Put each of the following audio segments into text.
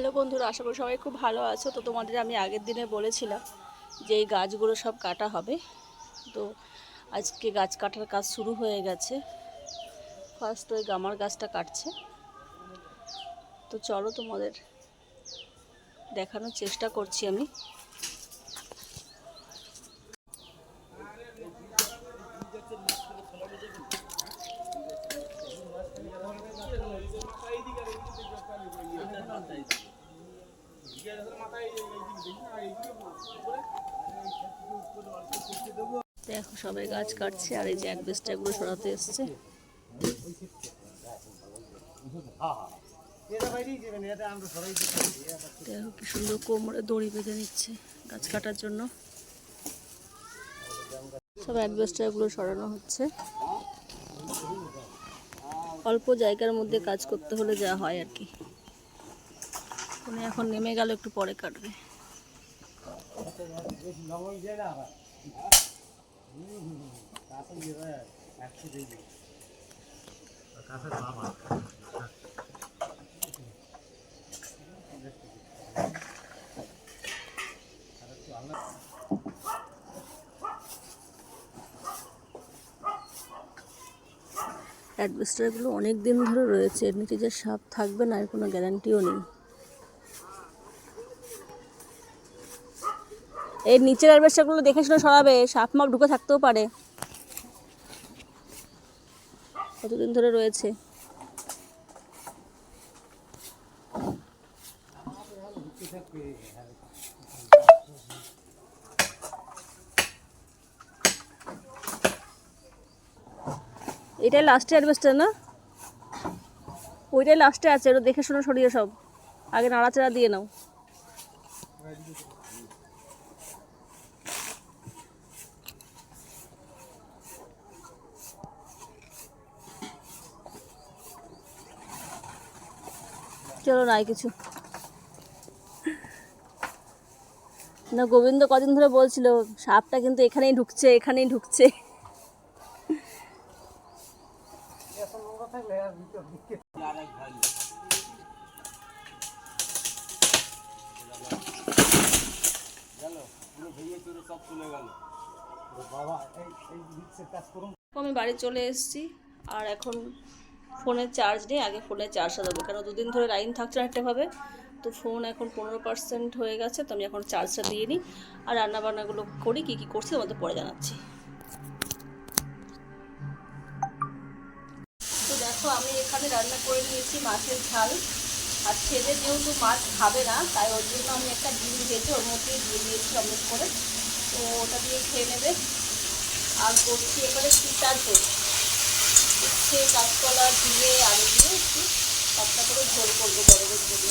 Hello বন্ধুরা, আশা করি সবাই খুব ভালো আছো। তো তোমাদের আমি আগের দিনে বলেছিলাম যে এই গাছগুলো সব কাটা হবে। তো আজকে গাছ কাটার কাজ শুরু হয়ে গেছে। ফার্স্ট ওই গামার গাছটা কাটছে। তো চলো তোমাদের দেখানোর চেষ্টা করছি আমি। দেখো সবাই গাছ কাটছে আর এই যে অ্যাডভেস্টার এগুলো সরাতে এসছে। দেখো কি সুন্দর কোমরে দড়ি বেঁধে নিচ্ছে গাছ কাটার জন্য। সব অ্যাডভেস্টারগুলো সরানো হচ্ছে। অল্প জায়গার মধ্যে কাজ করতে হলে যা হয় আর কি। উনি এখন নেমে গেল, একটু পরে কাটবে। অ্যাডভেস্টারগুলো অনেক দিন ধরে রয়েছে। এর নিচে যে সাপ থাকবে না, এর কোনো গ্যারান্টিও নেই। এর নিচের অ্যাডভেস্টারগুলো দেখে শুনে সরাবে সাপ মাপ ঢুকে থাকতেও পারে। কতদিন ধরে রয়েছে? এটাই লাস্টে অ্যাডভেস্টার না? ওইটাই লাস্টে আছে, ওটা দেখে শুনে সরিয়ে সব। আগে নাড়াচাড়া দিয়ে নাও। চলো নাই কিছু। না গোবিন্দ কদিন ধরে বলছিল সাপটা কিন্তু এখানেই ঢুকছে এখানেই ঢুকছে। আমি বাড়ি চলে এসেছি আর এখন ফোনের চার্জ নেই, আগে ফোনে চার্জ দেবো কেন দুদিন ধরে লাইন থাকছে না একটাভাবে তো ফোন এখন পনেরো পার্সেন্ট হয়ে গেছে, তো আমি এখন চার্জটা দিয়ে নিই। আর রান্নাবান্নাগুলো করি, কী কী করছি তোমাদের পরে জানাচ্ছি। তো দেখো, আমি এখানে রান্না করে নিয়েছি মাছের ঝাল। আর ছেলে যেহেতু মাছ খাবে না, তাই ওর জন্য আমি একটা ডিম ভেজে ওর মধ্যে দিয়ে দিয়েছি অমলেট করে। তো ওটা দিয়ে খেয়ে নেবে। আর করছি এবারে চিতা ঝোল উচ্ছে কাঁচকলা ঝিঙে আলু দিয়ে একটু পাতলা করে ঝোল করব গরমের জন্য।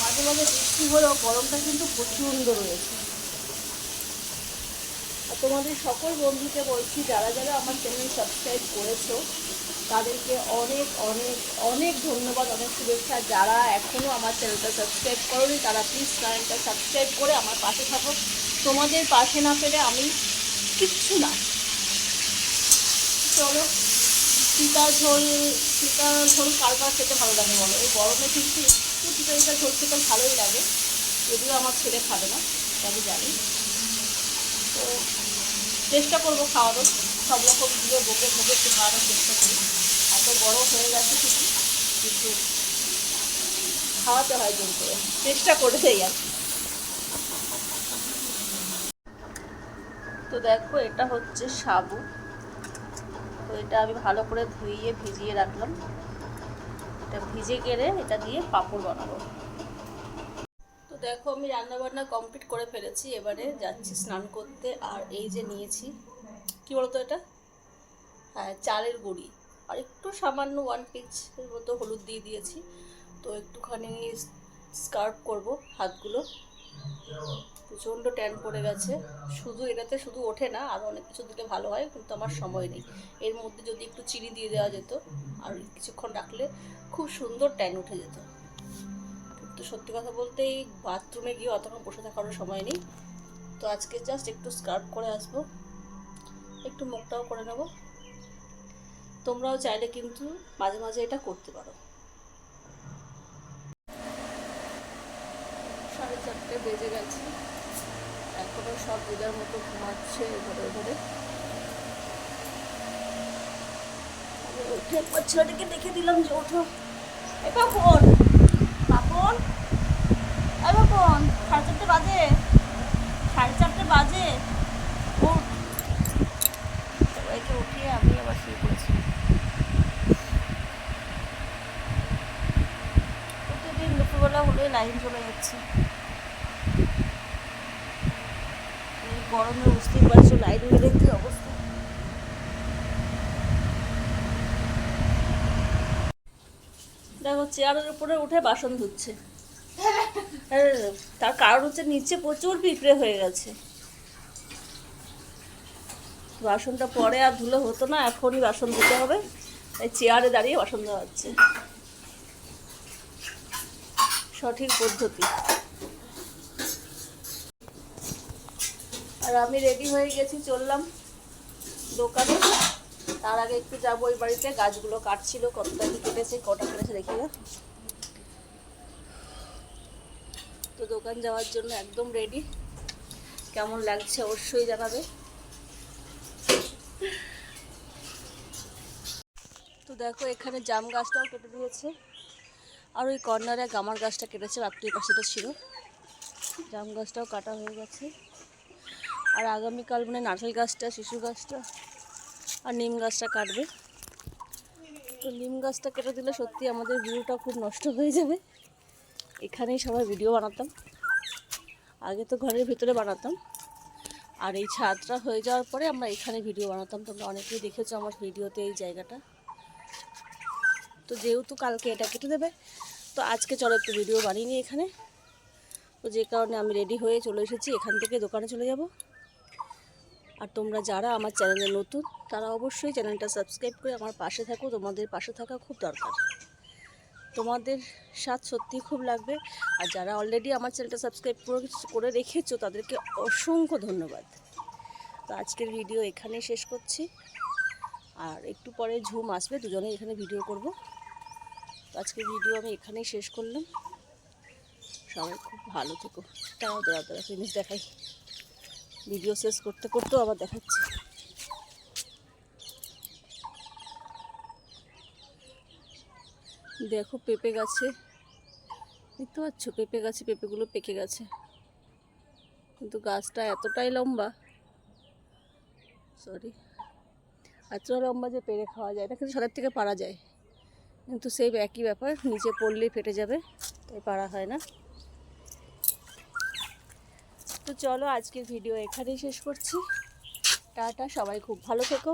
মাঝে মাঝে বৃষ্টি হলেও গরমটা কিন্তু প্রচণ্ড রয়েছে। আর তোমাদের সকল বন্ধুকে বলছি, যারা যারা আমার চ্যানেল সাবস্ক্রাইব করেছ, তাদেরকে অনেক অনেক অনেক ধন্যবাদ, অনেক শুভেচ্ছা। যারা এখনও আমার চ্যানেলটা সাবস্ক্রাইব করোনি, তারা প্লিজ চ্যানেলটা সাবস্ক্রাইব করে আমার পাশে থাকো। তোমাদের পাশে না পেলে আমি কিচ্ছু না। চলো। সীতা ঝোল সীতা ঝোল কার কার খেতে ভালো লাগে বলো? এই গরমে কিন্তু একটু সীতা সীতা ঝোল খেতে ভালোই লাগে। যদিও আমার ছেলে খাবে না আমি জানি। তো চেষ্টা করব খাওয়ানোর সব রকম দিয়ে বকে বকে একটু খাওয়ানোর চেষ্টা করি। এত বড় হয়ে গেছে ঠিকই, কিন্তু খাওয়াতে হয় জোর করে। চেষ্টা করে দেই আর। তো দেখো, এটা হচ্ছে সাবু। এটা আমি ভালো করে ধুইয়ে ভিজিয়ে রাখলাম। এটা ভিজে গেলে এটা দিয়ে পাঁপড় বানাবো। তো দেখো আমি রান্না বান্না কমপ্লিট করে ফেলেছি, এবারে যাচ্ছি স্নান করতে। আর এই যে নিয়েছি, কি বলতো এটা? হ্যাঁ চালের গুঁড়ি। আর একটু সামান্য ওয়ান পিচের মতো হলুদ দিয়ে দিয়েছি। তো একটুখানি স্কার্ফ করব হাতগুলো। প্রচণ্ড ট্যান পড়ে গেছে। শুধু এটাতে শুধু ওঠে না আরও অনেক কিছু দিলে ভালো হয়, কিন্তু আমার সময় নেই। এর মধ্যে যদি একটু চিনি দিয়ে দেওয়া যেত, আর কিছুক্ষণ রাখলে খুব সুন্দর ট্যান উঠে যেত। কিন্তু সত্যি কথা বলতে এই বাথরুমে গিয়ে অতক্ষণ বসে থাকারও সময় নেই। তো আজকে জাস্ট একটু স্কার্ফ করে আসব। একটু মুখটাও করে নেব। তোমরাও চাইলে কিন্তু মাঝে মাঝে এটা করতে পারো। সাড়ে চারটে বেজে গেছে। এখনও সব দিদার মতো ঘুমাচ্ছে ঘরে ঘরে উঠে ছেলেটাকে দেখে দিলাম যে ওঠো। এ পাপন পাপন? এ পাপন, সাড়ে চারটে বাজে? সাড়ে চারটে বাজে? উঠিয়ে আমি আবার দুপুরবেলা লাইন চলে যাচ্ছে এই গরমে বুঝতেই পারছ, লাইট গেলে কি অবস্থা? দেখো, চেয়ারের উপরে উঠে বাসন ধুচ্ছে। তার কারণ হচ্ছে নিচে প্রচুর পিঁপড়ে হয়ে গেছে। বাসনটা পরে আর ধুলে হতো না, এখনই বাসন ধুতে হবে। তাই চেয়ারে দাঁড়িয়ে বাসন ধোয়া হচ্ছে। সঠিক পদ্ধতি। আর আমি রেডি হয়ে গেছি, চললাম দোকানে। তার আগে একটু যাব ওই বাড়িতে, গাছগুলো কাটছিল, কতটা কি কেটেছে, কটা কেটেছে দেখি না। তো দোকান যাওয়ার জন্য একদম রেডি কেমন লাগছে অবশ্যই জানাবে। তো দেখো, এখানে জাম গাছটাও কেটে দিয়েছে আর ওই কর্নারে গামার গাছটা কেটেছে, রাত্রির পাশেটা ছিল। জাম গাছটাও কাটা হয়ে গেছে। আর আগামীকাল মানে নারকেল গাছটা, শিশু গাছটা আর নিম গাছটা কাটবে। তো নিম গাছটা কেটে দিলে সত্যি আমাদের ভিউটা খুব নষ্ট হয়ে যাবে। এখানেই সবাই ভিডিও বানাতাম। আগে তো ঘরের ভিতরে বানাতাম। আর এই ছাদটা হয়ে যাওয়ার পরে আমরা এখানে ভিডিও বানাতাম। তোমরা অনেকেই দেখেছ আমার ভিডিওতে এই জায়গাটা। তো যেহেতু কালকে এটা কেটে দেবে, তো আজকে চলো একটু ভিডিও বানিয়ে নিই এখানে। তো যে কারণে আমি রেডি হয়ে চলে এসেছি, এখান থেকে দোকানে চলে যাব। আর তোমরা যারা আমার চ্যানেলে নতুন, তারা অবশ্যই চ্যানেলটা সাবস্ক্রাইব করে আমার পাশে থাকো। তোমাদের পাশে থাকা খুব দরকার। তোমাদের সাথ সত্যি খুব লাগবে। আর যারা অলরেডি আমার চ্যানেলটা সাবস্ক্রাইব করে রেখেছো, তাদেরকে অসংখ্য ধন্যবাদ। তো আজকের ভিডিও এখানেই শেষ করছি। আর একটু পরে ঝুম আসবে দুজনে এখানে ভিডিও করব। তো আজকের ভিডিও আমি এখানেই শেষ করলাম। সবাই খুব ভালো থেকো। তারাও দাঁড়া দাঁড়া জিনিস দেখাই। ভিডিও শেষ করতে করতেও আবার দেখাচ্ছি। দেখো পেঁপে গাছে। দেখতে পাচ্ছ পেঁপে গাছে, পেঁপেগুলো পেকে গেছে। কিন্তু গাছটা এতটাই লম্বা। সরি এতটা লম্বা যে পেরে খাওয়া যায় না, কিন্তু সাদের থেকে পারা যায়। কিন্তু সেই একই ব্যাপার, নিচে পড়লেই ফেটে যাবে, তাই পারা হয় না। তো চলো আজকের ভিডিও এখানেই শেষ করছি। টাটা সবাই খুব ভালো থেকো।